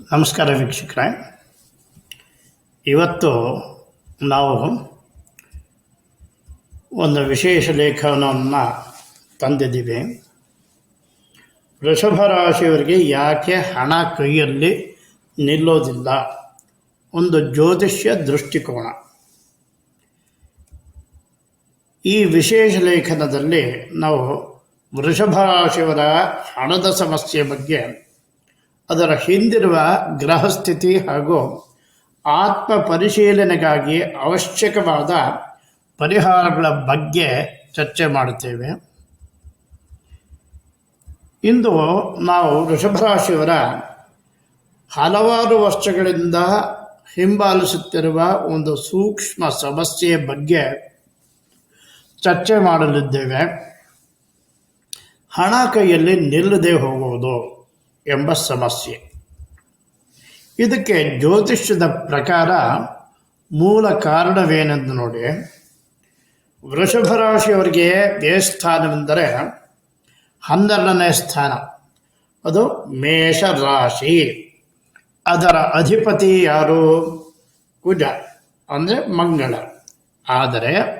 ನಮಸ್ಕಾರ ವೀಕ್ಷಕರೇ. ಇವತ್ತು ನಾವು ಒಂದು ವಿಶೇಷ ಲೇಖನವನ್ನು ತಂದಿದ್ದೀವಿ. ವೃಷಭ ರಾಶಿಯವರಿಗೆ ಯಾಕೆ ಹಣ ಕೈಯಲ್ಲಿ ನಿಲ್ಲೋದಿಲ್ಲ? ಒಂದು ಜ್ಯೋತಿಷ್ಯ ದೃಷ್ಟಿಕೋನ. ಈ ವಿಶೇಷ ಲೇಖನದಲ್ಲಿ ನಾವು ವೃಷಭ ರಾಶಿಯವರ ಹಣದ ಸಮಸ್ಯೆ ಬಗ್ಗೆ ಅದರ ಹಿಂದಿರುವ ಗ್ರಹಸ್ಥಿತಿ ಹಾಗೂ ಆತ್ಮ ಪರಿಶೀಲನೆಗಾಗಿ ಅವಶ್ಯಕವಾದ ಪರಿಹಾರಗಳ ಬಗ್ಗೆ ಚರ್ಚೆ ಮಾಡುತ್ತೇವೆ. ಇಂದು ನಾವು ವೃಷಭರಾಶಿಯವರ ಹಲವಾರು ವರ್ಷಗಳಿಂದ ಹಿಂಬಾಲಿಸುತ್ತಿರುವ ಒಂದು ಸೂಕ್ಷ್ಮ ಸಮಸ್ಯೆಯ ಬಗ್ಗೆ ಚರ್ಚೆ ಮಾಡಲಿದ್ದೇವೆ. ಹಣ ಕೈಯಲ್ಲಿ ನಿಲ್ಲದೆ ಹೋಗುವುದು. ಎಂಬ ಸಮಸ್ಯೆ. ಇದಕ್ಕೆ ಜ್ಯೋತಿಷ್ಯದ ಪ್ರಕಾರ ಮೂಲ ಕಾರಣವೇನೆಂದು ನೋಡಿ. ವೃಷಭ ರಾಶಿಯವರಿಗೆ ದೇವಸ್ಥಾನವೆಂದರೆ ಹನ್ನೆರಡನೇ ಸ್ಥಾನ. ಅದು ಮೇಷರಾಶಿ ಅದರ ಅಧಿಪತಿ ಯಾರು? ಕುಜ, ಅಂದರೆ ಮಂಗಳ. ಆದರೆ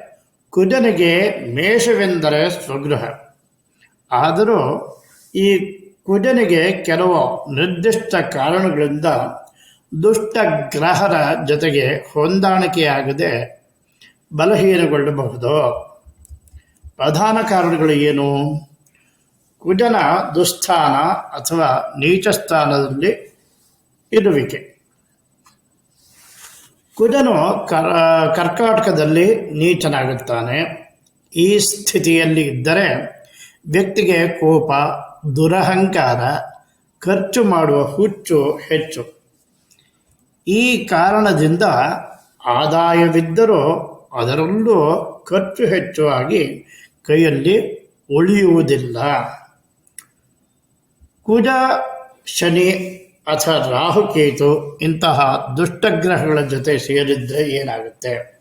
ಕುಜನಿಗೆ ಮೇಷವೆಂದರೆ ಸ್ವಗೃಹ. ಆದರೂ ಈ ಕುಜನಿಗೆ ಕೆಲವು ನಿರ್ದಿಷ್ಟ ಕಾರಣಗಳಿಂದ ದುಷ್ಟ ಗ್ರಹರ ಜೊತೆಗೆ ಹೊಂದಾಣಿಕೆಯಾಗದೆ ಬಲಹೀನಗೊಳ್ಳಬಹುದು. ಪ್ರಧಾನ ಕಾರಣಗಳು ಏನು? ಕುಜನ ದುಸ್ಥಾನ ಅಥವಾ ನೀಚ ಸ್ಥಾನದಲ್ಲಿ ಇರುವಿಕೆ. ಕುಜನು ಕರ್, ಕರ್ಕಾಟಕದಲ್ಲಿ ನೀಚನಾಗುತ್ತಾನೆ. ಈ ಸ್ಥಿತಿಯಲ್ಲಿ ಇದ್ದರೆ ವ್ಯಕ್ತಿಗೆ ಕೋಪ ದುರಹಂಕಾರ, ಖರ್ಚು ಮಾಡುವ ಹುಚ್ಚು ಹೆಚ್ಚು. ಈ ಕಾರಣದಿಂದ ಆದಾಯವಿದ್ದರೂ ಅದರಲ್ಲೂ ಖರ್ಚು ಹೆಚ್ಚು ಆಗಿ ಕೈಯಲ್ಲಿ ಉಳಿಯುವುದಿಲ್ಲ. ಕುಜ, ಶನಿ ಅಥವಾ ರಾಹುಕೇತು ಇಂತಹ ದುಷ್ಟಗ್ರಹಗಳ ಜೊತೆ ಸೇರಿದ್ರೆ ಏನಾಗುತ್ತೆ?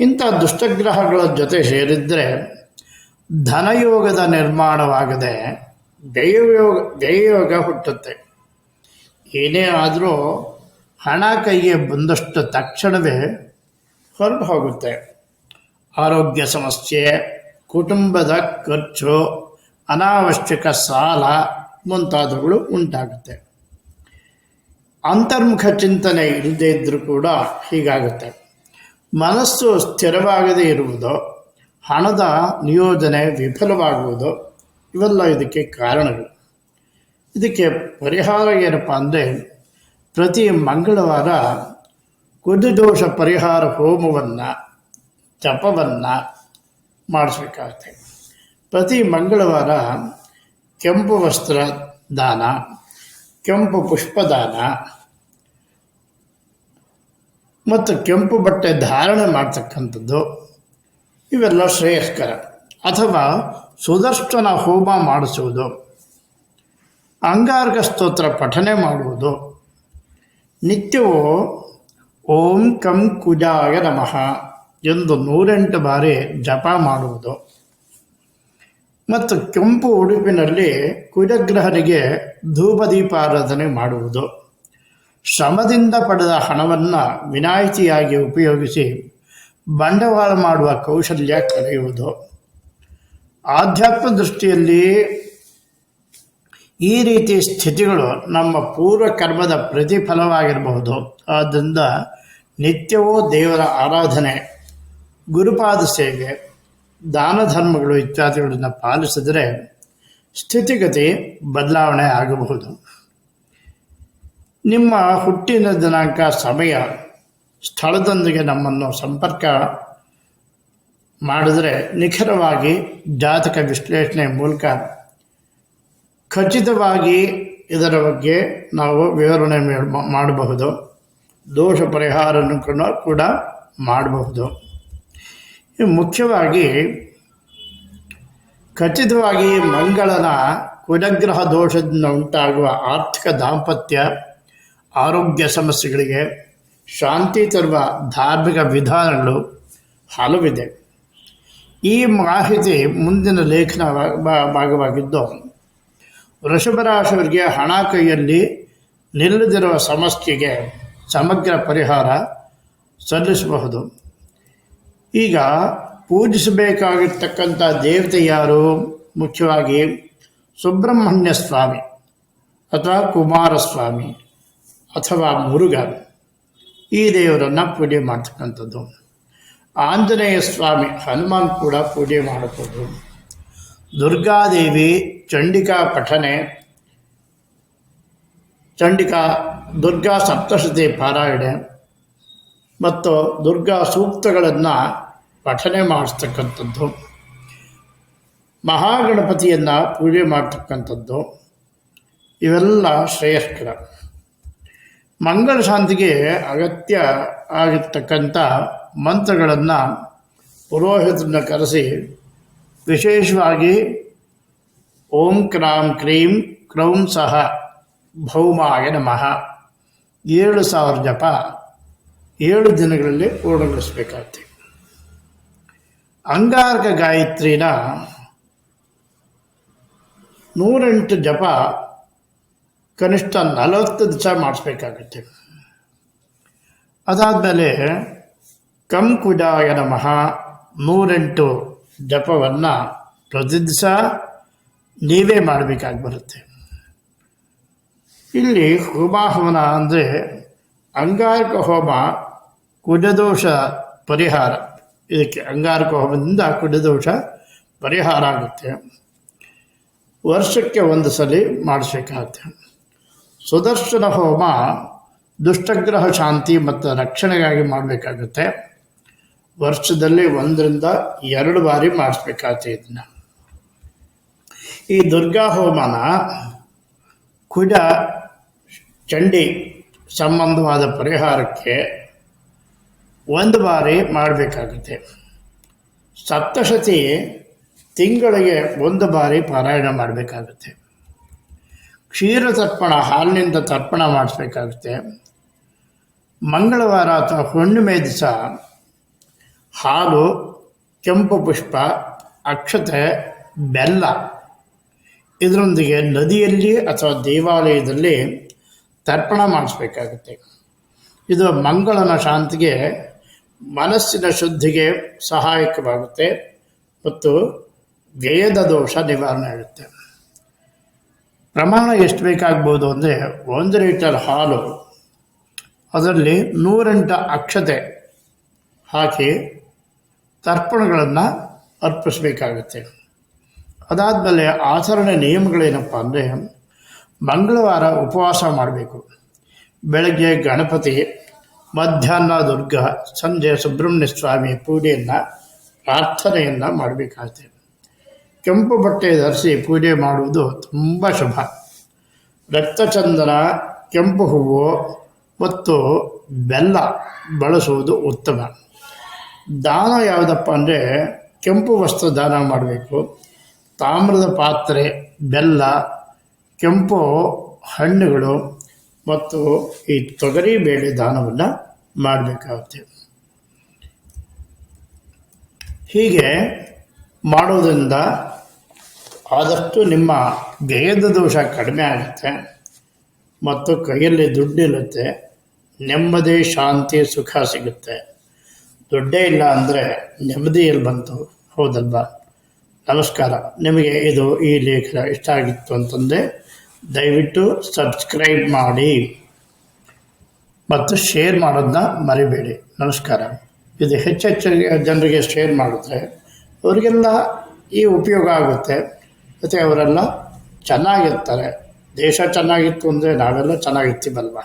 ಇಂಥ ದುಷ್ಟಗ್ರಹಗಳ ಜೊತೆ ಸೇರಿದ್ರೆ ಧನಯೋಗದ ನಿರ್ಮಾಣವಾಗದೆ ದೈವಯೋಗ ದೈವಯೋಗ ಹುಟ್ಟುತ್ತೆ. ಏನೇ ಆದರೂ ಹಣ ಕೈಗೆ ಬಂದಷ್ಟು ತಕ್ಷಣವೇ ಹೊರಟು ಹೋಗುತ್ತೆ. ಆರೋಗ್ಯ ಸಮಸ್ಯೆ, ಕುಟುಂಬದ ಖರ್ಚು, ಅನಾವಶ್ಯಕ ಸಾಲ ಮುಂತಾದವುಗಳು ಉಂಟಾಗುತ್ತೆ. ಅಂತರ್ಮುಖ ಚಿಂತನೆ ಇಲ್ಲದೇ ಇದ್ದರೂ ಕೂಡ ಹೀಗಾಗುತ್ತೆ. ಮನಸ್ಸು ಸ್ಥಿರವಾಗದೇ ಇರುವುದು ಹಣದ ನಿಯೋಜನೆ ವಿಫಲವಾಗುವುದು ಇವೆಲ್ಲ ಇದಕ್ಕೆ ಕಾರಣಗಳು. ಇದಕ್ಕೆ ಪರಿಹಾರ ಏನಪ್ಪ ಅಂದರೆ ಪ್ರತಿ ಮಂಗಳವಾರ ಕುದುದೋಷ ಪರಿಹಾರ ಹೋಮವನ್ನು, ಜಪವನ್ನು ಮಾಡಿಸ್ಬೇಕಾಗುತ್ತೆ. ಪ್ರತಿ ಮಂಗಳವಾರ ಕೆಂಪು ವಸ್ತ್ರ ದಾನ, ಕೆಂಪು ಪುಷ್ಪದಾನ ಮತ್ತು ಕೆಂಪು ಬಟ್ಟೆ ಧಾರಣೆ ಮಾಡ್ತಕ್ಕಂಥದ್ದು ಇವೆಲ್ಲ ಶ್ರೇಯಸ್ಕರ. ಅಥವಾ ಸುದರ್ಶನ ಹೋಮ ಮಾಡಿಸುವುದು. ಅಂಗಾರ್ಗ ಸ್ತೋತ್ರ ಪಠನೆ ಮಾಡುವುದು. ನಿತ್ಯವೂ ಓಂ ಕಂ ಕುಜಾಯ ನಮಃ ಎಂದು ನೂರೆಂಟು ಬಾರಿ ಜಪ ಮಾಡುವುದು. ಮತ್ತು ಕೆಂಪು ಉಡುಪಿನಲ್ಲಿ ಕುಜಗ್ರಹರಿಗೆ ಧೂಪದೀಪಾರಾಧನೆ ಮಾಡುವುದು. ಶ್ರಮದಿಂದ ಪಡೆದ ಹಣವನ್ನು ವಿನಾಯಿತಿಯಾಗಿ ಉಪಯೋಗಿಸಿ ಬಂಡವಾಳ ಮಾಡುವ ಕೌಶಲ್ಯ ಕಲಿಯುವುದು ಆಧ್ಯಾತ್ಮ ದೃಷ್ಟಿಯಲ್ಲಿ ಈ ರೀತಿ ಸ್ಥಿತಿಗಳು ನಮ್ಮ ಪೂರ್ವ ಕರ್ಮದ ಪ್ರತಿಫಲವಾಗಿರಬಹುದು. ಆದ್ದರಿಂದ ನಿತ್ಯವೂ ದೇವರ ಆರಾಧನೆ, ಗುರುಪಾದ ಸೇವೆ, ದಾನ ಧರ್ಮಗಳು ಇತ್ಯಾದಿಗಳನ್ನು ಪಾಲಿಸಿದರೆ ಸ್ಥಿತಿಗತಿ ಬದಲಾವಣೆ ಆಗಬಹುದು. ನಿಮ್ಮ ಹುಟ್ಟಿನ ದಿನಾಂಕ ಸಮಯ ಸ್ಥಳದೊಂದಿಗೆ ನಮ್ಮನ್ನು ಸಂಪರ್ಕ ಮಾಡಿದರೆ ನಿಖರವಾಗಿ ಜಾತಕ ವಿಶ್ಲೇಷಣೆ ಮೂಲಕ ಖಚಿತವಾಗಿ ಇದರ ಬಗ್ಗೆ ನಾವು ವಿವರಣೆ ಮಾಡಬಹುದು. ದೋಷ ಪರಿಹಾರ ಕೂಡ ಮಾಡಬಹುದು. ಮುಖ್ಯವಾಗಿ ಖಚಿತವಾಗಿ ಮಂಗಳನ ಕುಲಗ್ರಹ ದೋಷದಿಂದ ಉಂಟಾಗುವ ಆರ್ಥಿಕ ದಾಂಪತ್ಯ, ಆರೋಗ್ಯ ಸಮಸ್ಯೆಗಳಿಗೆ ಶಾಂತಿ ತರುವ ಧಾರ್ಮಿಕ ವಿಧಾನಗಳು ಹಲವಿದೆ. ಈ ಮಾಹಿತಿ ಮುಂದಿನ ಲೇಖನ ಭಾಗವಾಗಿದ್ದು, ವೃಷಭರಾಶಿಯವರಿಗೆ ಹಣ ಕೈಯಲ್ಲಿ ನಿಲ್ಲದಿರುವ ಸಮಸ್ಯೆಗೆ ಸಮಗ್ರ ಪರಿಹಾರ ಸಲ್ಲಿಸಬಹುದು. ಈಗ ಪೂಜಿಸಬೇಕಾಗಿರ್ತಕ್ಕಂಥ ದೇವತೆ ಯಾರು? ಮುಖ್ಯವಾಗಿ ಸುಬ್ರಹ್ಮಣ್ಯ ಸ್ವಾಮಿ ಅಥವಾ ಕುಮಾರಸ್ವಾಮಿ ಅಥವಾ ಮುರುಘ. ಈ ದೇವರನ್ನು ಪೂಜೆ ಮಾಡ್ತಕ್ಕಂಥದ್ದು. ಆಂಜನೇಯ ಸ್ವಾಮಿ ಹನುಮಾನ್ ಕೂಡ ಪೂಜೆ ಮಾಡಬಹುದು ದುರ್ಗಾದೇವಿ ಚಂಡಿಕಾ ಪಠನೆ, ಚಂಡಿಕಾ, ದುರ್ಗಾ ಸಪ್ತಶತಿ ಪಾರಾಯಣೆ ಮತ್ತು ದುರ್ಗಾ ಸೂಕ್ತಗಳನ್ನು ಪಠನೆ ಮಾಡಿಸ್ತಕ್ಕಂಥದ್ದು. ಮಹಾಗಣಪತಿಯನ್ನು ಪೂಜೆ ಮಾಡ್ತಕ್ಕಂಥದ್ದು. ಇವೆಲ್ಲ ಶ್ರೇಯಸ್ಕರ. ಮಂಗಳ ಶಾಂತಿಗೆ ಅಗತ್ಯ ಆಗಿರ್ತಕ್ಕಂಥ ಮಂತ್ರಗಳನ್ನು ಪುರೋಹಿತರನ್ನ ಕರೆಸಿ ವಿಶೇಷವಾಗಿ ಓಂ ಕ್ರಾಂ ಕ್ರೀಂ ಕ್ರೌಂ ಸಹ ಭೌಮಾಯ ನಮಃ. ಏಳು ಸಾವಿರ ಜಪ ಏಳು ದಿನಗಳಲ್ಲಿ ಪೂರ್ಣಗೊಳಿಸಬೇಕಾಗ್ತದೆ ಅಂಗಾರಕ ಗಾಯತ್ರಿನ ನೂರೆಂಟು ಜಪ ಕನಿಷ್ಠ ನಲವತ್ತು ದಿವಸ ಮಾಡಿಸ್ಬೇಕಾಗತ್ತೆ. ಅದಾದಮೇಲೆ ಕಂಕುಜಾಯ ನಮಃ ನೂರೆಂಟು ಜಪವನ್ನು ಪ್ರತಿ ದಿವಸ ನೀವೇ ಮಾಡಬೇಕಾಗಿ ಬರುತ್ತೆ. ಇಲ್ಲಿ ಹೋಮಾಹವನ ಅಂದರೆ ಅಂಗಾರಕ ಹೋಮ ಕುಜದೋಷ ಪರಿಹಾರ. ಇದಕ್ಕೆ ಅಂಗಾರಕ ಹೋಮದಿಂದ ಕುಜದೋಷ ಪರಿಹಾರ ಆಗುತ್ತೆ. ವರ್ಷಕ್ಕೆ ಒಂದು ಸಲ ಮಾಡಿಸ್ಬೇಕಾಗತ್ತೆ. ಸುದರ್ಶನ ಹೋಮ ದುಷ್ಟಗ್ರಹ ಶಾಂತಿ ಮತ್ತು ರಕ್ಷಣೆಗಾಗಿ ಮಾಡಬೇಕಾಗುತ್ತೆ. ವರ್ಷದಲ್ಲಿ ಒಂದರಿಂದ ಎರಡು ಬಾರಿ ಮಾಡಿಸ್ಬೇಕಾಗುತ್ತೆ ಇದನ್ನ. ಈ ದುರ್ಗಾ ಹೋಮನ ಕುಜ ಚಂಡಿ ಸಂಬಂಧವಾದ ಪರಿಹಾರಕ್ಕೆ ಒಂದು ಬಾರಿ ಮಾಡಬೇಕಾಗುತ್ತೆ. ಸಪ್ತಶತಿ ತಿಂಗಳಿಗೆ ಒಂದು ಬಾರಿ ಪಾರಾಯಣ ಮಾಡಬೇಕಾಗುತ್ತೆ. ಕ್ಷೀರ ತರ್ಪಣ, ಹಾಲಿನಿಂದ ತರ್ಪಣ ಮಾಡಿಸ್ಬೇಕಾಗುತ್ತೆ. ಮಂಗಳವಾರ ಅಥವಾ ಹುಣ್ಣಿಮೆ ದಿವಸ ಹಾಲು, ಕೆಂಪು ಪುಷ್ಪ, ಅಕ್ಷತೆ, ಬೆಲ್ಲ. ಇದರೊಂದಿಗೆ ನದಿಯಲ್ಲಿ ಅಥವಾ ದೇವಾಲಯದಲ್ಲಿ ತರ್ಪಣ ಮಾಡಿಸ್ಬೇಕಾಗುತ್ತೆ. ಇದು ಮಂಗಳನ ಶಾಂತಿಗೆ, ಮನಸ್ಸಿನ ಶುದ್ಧಿಗೆ ಸಹಾಯಕವಾಗುತ್ತೆ ಮತ್ತು ವ್ಯಯದ ದೋಷ ನಿವಾರಣೆ ಆಗುತ್ತೆ. ಪ್ರಮಾಣ ಎಷ್ಟು ಬೇಕಾಗ್ಬೋದು ಅಂದರೆ ಒಂದು ಲೀಟರ್ ಹಾಲು ಅದರಲ್ಲಿ ನೂರೆಂಟು ಅಕ್ಷತೆ ಹಾಕಿ ತರ್ಪಣಗಳನ್ನು ಅರ್ಪಿಸಬೇಕಾಗುತ್ತೆ. ಅದಾದಮೇಲೆ ಆಚರಣೆ ನಿಯಮಗಳೇನಪ್ಪ ಅಂದರೆ ಮಂಗಳವಾರ ಉಪವಾಸ ಮಾಡಬೇಕು. ಬೆಳಗ್ಗೆ ಗಣಪತಿ, ಮಧ್ಯಾಹ್ನ ದುರ್ಗ, ಸಂಜೆ ಸುಬ್ರಹ್ಮಣ್ಯ ಸ್ವಾಮಿ ಪೂಜೆಯನ್ನು, ಪ್ರಾರ್ಥನೆಯನ್ನು ಮಾಡಬೇಕಾಗುತ್ತೆ. ಕೆಂಪು ಬಟ್ಟೆ ಧರಿಸಿ ಪೂಜೆ ಮಾಡುವುದು ತುಂಬ ಶುಭ. ರಕ್ತಚಂದನ, ಕೆಂಪು ಹೂವು ಮತ್ತು ಬೆಲ್ಲ ಬಳಸುವುದು ಉತ್ತಮ. ದಾನ ಯಾವುದಪ್ಪ ಅಂದರೆ ಕೆಂಪು ವಸ್ತ್ರ ದಾನ ಮಾಡಬೇಕು. ತಾಮ್ರದ ಪಾತ್ರೆ, ಬೆಲ್ಲ, ಕೆಂಪು ಹಣ್ಣುಗಳು ಮತ್ತು ಈ ತೊಗರಿ ಬೇಳೆ ದಾನವನ್ನು ಮಾಡಬೇಕಾಗುತ್ತೆ. ಹೀಗೆ ಮಾಡೋದ್ರಿಂದ ಆದಷ್ಟು ನಿಮ್ಮ ದೇಹದ ದೋಷ ಕಡಿಮೆ ಆಗುತ್ತೆ ಮತ್ತು ಕೈಯಲ್ಲಿ ದುಡ್ಡಿರುತ್ತೆ, ನೆಮ್ಮದಿ, ಶಾಂತಿ, ಸುಖ ಸಿಗುತ್ತೆ. ದುಡ್ಡೇ ಇಲ್ಲ ಅಂದರೆ ನೆಮ್ಮದಿಯಲ್ಲಿ ಬಂತು? ಹೌದಲ್ವಾ? ನಮಸ್ಕಾರ. ನಿಮಗೆ ಇದು ಈ ಲೇಖನ ಇಷ್ಟ ಆಗಿತ್ತು ಅಂತಂದರೆ ದಯವಿಟ್ಟು ಸಬ್ಸ್ಕ್ರೈಬ್ ಮಾಡಿ ಮತ್ತು ಶೇರ್ ಮಾಡೋದನ್ನ ಮರಿಬೇಡಿ. ನಮಸ್ಕಾರ. ಇದು ಹೆಚ್ಚೆಚ್ಚು ಜನರಿಗೆ ಶೇರ್ ಮಾಡಿದ್ರೆ ಅವರಿಗೆಲ್ಲ ಈ ಉಪಯೋಗ ಆಗುತ್ತೆ. ಮತ್ತು ಅವರೆಲ್ಲ ಚೆನ್ನಾಗಿರ್ತಾರೆ. ದೇಶ ಚೆನ್ನಾಗಿತ್ತು ಅಂದರೆ ನಾವೆಲ್ಲ ಚೆನ್ನಾಗಿರ್ತೀವಲ್ವ?